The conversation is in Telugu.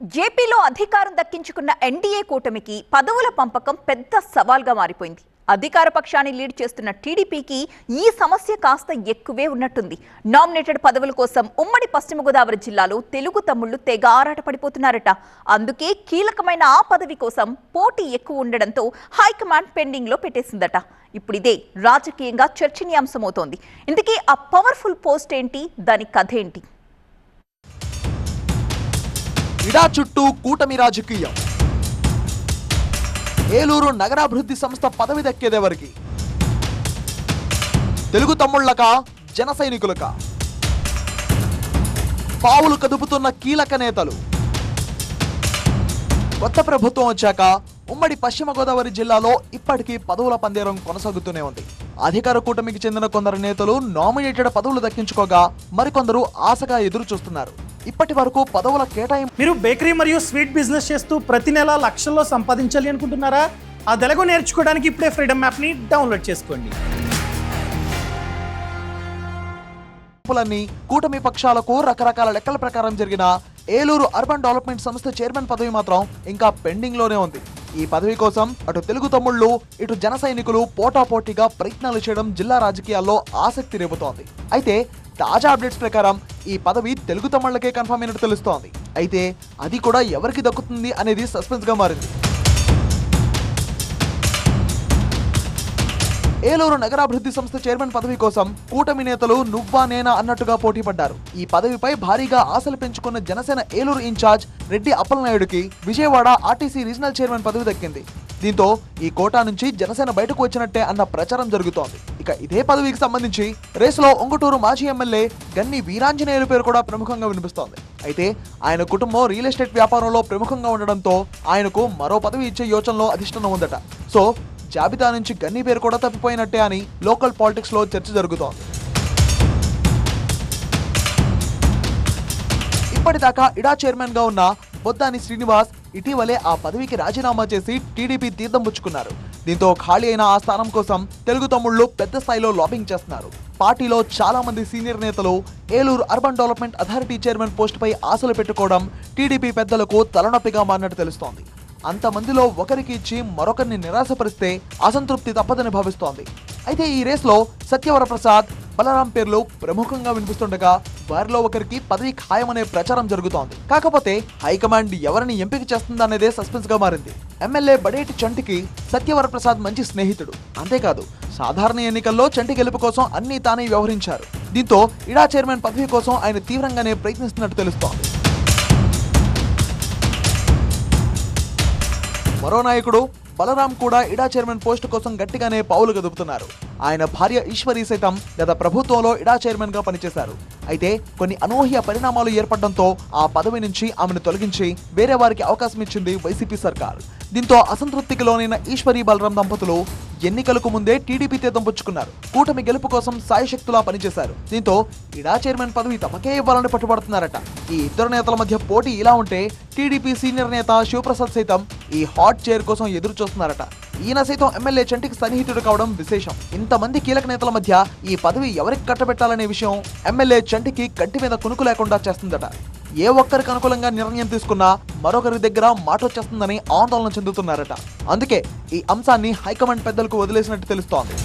ఏపీలో అధికారం దక్కించుకున్న ఎన్డీఏ కూటమికి పదవుల పంపకం పెద్ద సవాల్గా మారిపోయింది. అధికార పక్షాన్ని లీడ్ చేస్తున్న టీడీపీకి ఈ సమస్య కాస్త ఎక్కువే ఉన్నట్టుంది. నామినేటెడ్ పదవుల కోసం ఉమ్మడి పశ్చిమ గోదావరి జిల్లాలో తెలుగు తమ్ముళ్ళు తెగ ఆరాట పడిపోతున్నారట. అందుకే కీలకమైన ఆ పదవి కోసం పోటీ ఎక్కువ ఉండడంతో హైకమాండ్ పెండింగ్లో పెట్టేసిందట. ఇప్పుడు ఇదే రాజకీయంగా చర్చనీయాంశమవుతోంది. ఇందుకే ఆ పవర్ఫుల్ పోస్ట్ ఏంటి? దాని కథ ఏంటి? ఇడా చుట్టూ కూటమి రాజకీయం. ఏలూరు నగరాభివృద్ధి సంస్థ పదవి దక్కేదెవరికి? తెలుగు తమ్ముళ్ళక జన సైనికులక? పావులు కదుపుతున్న కీలక నేతలు. కొత్త ప్రభుత్వం వచ్చాక ఉమ్మడి పశ్చిమ గోదావరి జిల్లాలో ఇప్పటికీ పదవుల పందేరం కొనసాగుతూనే ఉంది. అధికార కూటమికి చెందిన కొందరు నేతలు నామినేటెడ్ పదవులు దక్కించుకోగా మరికొందరు ఆశగా ఎదురు చూస్తున్నారు ఇప్పటి వరకు పదవుల కేటాయింపు మీరు బేకరీ మరియు స్వీట్ బిజినెస్ చేస్తూ ప్రతి నెల లక్షల్లో సంపాదించాలి అనుకుంటున్నారా? ఆ తెలుగు నేర్చుకోవడానికి ఇప్పుడే ఫ్రీడమ్ యాప్ని డౌన్లోడ్ చేసుకోండి. కూటమి పక్షాలకు రకరకాల లెక్కల ప్రకారం జరిగిన ఏలూరు అర్బన్ డెవలప్మెంట్ సంస్థ చైర్మన్ పదవి మాత్రం ఇంకా పెండింగ్లోనే ఉంది. ఈ పదవి కోసం అటు తెలుగు తమ్ముళ్ళు ఇటు జన సైనికులు పోటాపోటీగా ప్రయత్నాలు చేయడం జిల్లా రాజకీయాల్లో ఆసక్తి రేపుతోంది. అయితే తాజా అప్డేట్స్ ప్రకారం ఈ పదవి తెలుగు తమ్ముళ్ళకే కన్ఫర్మ్ అయినట్టు తెలుస్తోంది. అయితే అది కూడా ఎవరికి దక్కుతుంది అనేది సస్పెన్స్గా మారింది. ఏలూరు నగరాభివృద్ధి సంస్థ చైర్మన్ పదవి కోసం కూటమి నేతలు నువ్వా నేనా అన్నట్టుగా పోటీ పడ్డారు. ఈ పదవిపై భారీగా ఆశలు పెంచుకున్న జనసేన ఏలూరు ఇన్ఛార్జ్ రెడ్డి అప్పలనాయుడికి విజయవాడ ఆర్టీసీ రీజనల్ చైర్మన్ పదవి దక్కింది. దీంతో ఈ కోటా నుంచి జనసేన బయటకు వచ్చినట్టే అన్న ప్రచారం జరుగుతోంది. ఇక ఇదే పదవికి సంబంధించి రేసులో ఒంగటూరు మాజీ ఎమ్మెల్యే గన్ని వీరాంజనేయులు పేరు కూడా ప్రముఖంగా వినిపిస్తోంది. అయితే ఆయన కుటుంబం రియల్ ఎస్టేట్ వ్యాపారంలో ప్రముఖంగా ఉండడంతో ఆయనకు మరో పదవి ఇచ్చే యోచనలో అధిష్టానం ఉందట. సో జాబితా నుంచి గన్నీ పేరు కూడా తప్పిపోయినట్టే అని లోకల్ పాలిటిక్స్లో చర్చ జరుగుతోంది. ఇప్పటిదాకా ఇడా చైర్మన్గా ఉన్న బొద్దాని శ్రీనివాస్ ఇటీవలే ఆ పదవికి రాజీనామా చేసి టీడీపీ తీర్థం పుచ్చుకున్నారు. దీంతో ఖాళీ అయిన ఆ స్థానం కోసం తెలుగు తమ్ముళ్ళు పెద్ద స్థాయిలో లాబింగ్ చేస్తున్నారు. పార్టీలో చాలా మంది సీనియర్ నేతలు Eluru urban development authority chairman పోస్టుపై ఆశలు పెట్టుకోవడం టీడీపీ పెద్దలకు తలనొప్పిగా మారినట్టు తెలుస్తోంది. అంతమందిలో ఒకరికి ఇచ్చి మరొకరిని నిరాశపరిస్తే అసంతృప్తి తప్పదని భావిస్తోంది. అయితే ఈ రేస్లో సత్యవర ప్రసాద్ బలరాం పేర్లు ప్రముఖంగా వినిపిస్తుండగా వారిలో ఒకరికి పదవి ఖాయమనే ప్రచారం జరుగుతోంది. కాకపోతే హైకమాండ్ ఎవరిని ఎంపిక చేస్తుందనేదే సస్పెన్స్గా మారింది. ఎమ్మెల్యే బడేటి చంటికి సత్యవరప్రసాద్ మంచి స్నేహితుడు. అంతేకాదు సాధారణ ఎన్నికల్లో చంటి గెలుపు కోసం అన్ని తానే వ్యవహరించారు. దీంతో ఇడా చైర్మన్ పదవి కోసం ఆయన తీవ్రంగానే ప్రయత్నిస్తున్నట్టు తెలుస్తోంది. మరో నాయకుడు బలరాం కూడా ఇడా చైర్మన్ పోస్టు కోసం గట్టిగానే పావులు కదుపుతున్నారు ఆయన భార్య ఈశ్వరి సైతం గత ప్రభుత్వంలో ఇడా చైర్మన్గా పనిచేశారు. అయితే కొన్ని అనూహ్య పరిణామాలు ఏర్పడడంతో ఆ పదవి నుంచి ఆమెను తొలగించి వేరే వారికి అవకాశం ఇచ్చింది వైసీపీ సర్కార్. దీంతో అసంతృప్తికి లోనైన ఈశ్వరి బలరాం దంపతులు ఎన్నికలకు ముందే టీడీపీ తీర్థం పుచ్చుకున్నారు. కూటమి గెలుపు కోసం సాయశక్తులా పనిచేశారు. దీంతో ఇడా చైర్మన్ పదవి తమకే ఇవ్వాలని పట్టుబడుతున్నారట. ఈ ఇద్దరు నేతల మధ్య పోటీ ఇలా ఉంటే టీడీపీ సీనియర్ నేత శివప్రసాద్ సైతం ఈ హాట్ చైర్ కోసం ఎదురు చూస్తున్నారట ఈయన సైతం ఎమ్మెల్యే చంటికి సన్నిహితుడు కావడం విశేషం. ఇంతమంది కీలక నేతల మధ్య ఈ పదవి ఎవరికి కట్టబెట్టాలనే విషయం ఎమ్మెల్యే చంటికి కంటి మీద కునుకు లేకుండా చేస్తుందట. ఏ ఒక్కరికి అనుకూలంగా నిర్ణయం తీసుకున్నా మరొకరి దగ్గర మాట వచ్చేస్తుందని ఆందోళన చెందుతున్నారట. అందుకే ఈ అంశాన్ని హైకమాండ్ పెద్దలకు వదిలేసినట్టు తెలుస్తోంది.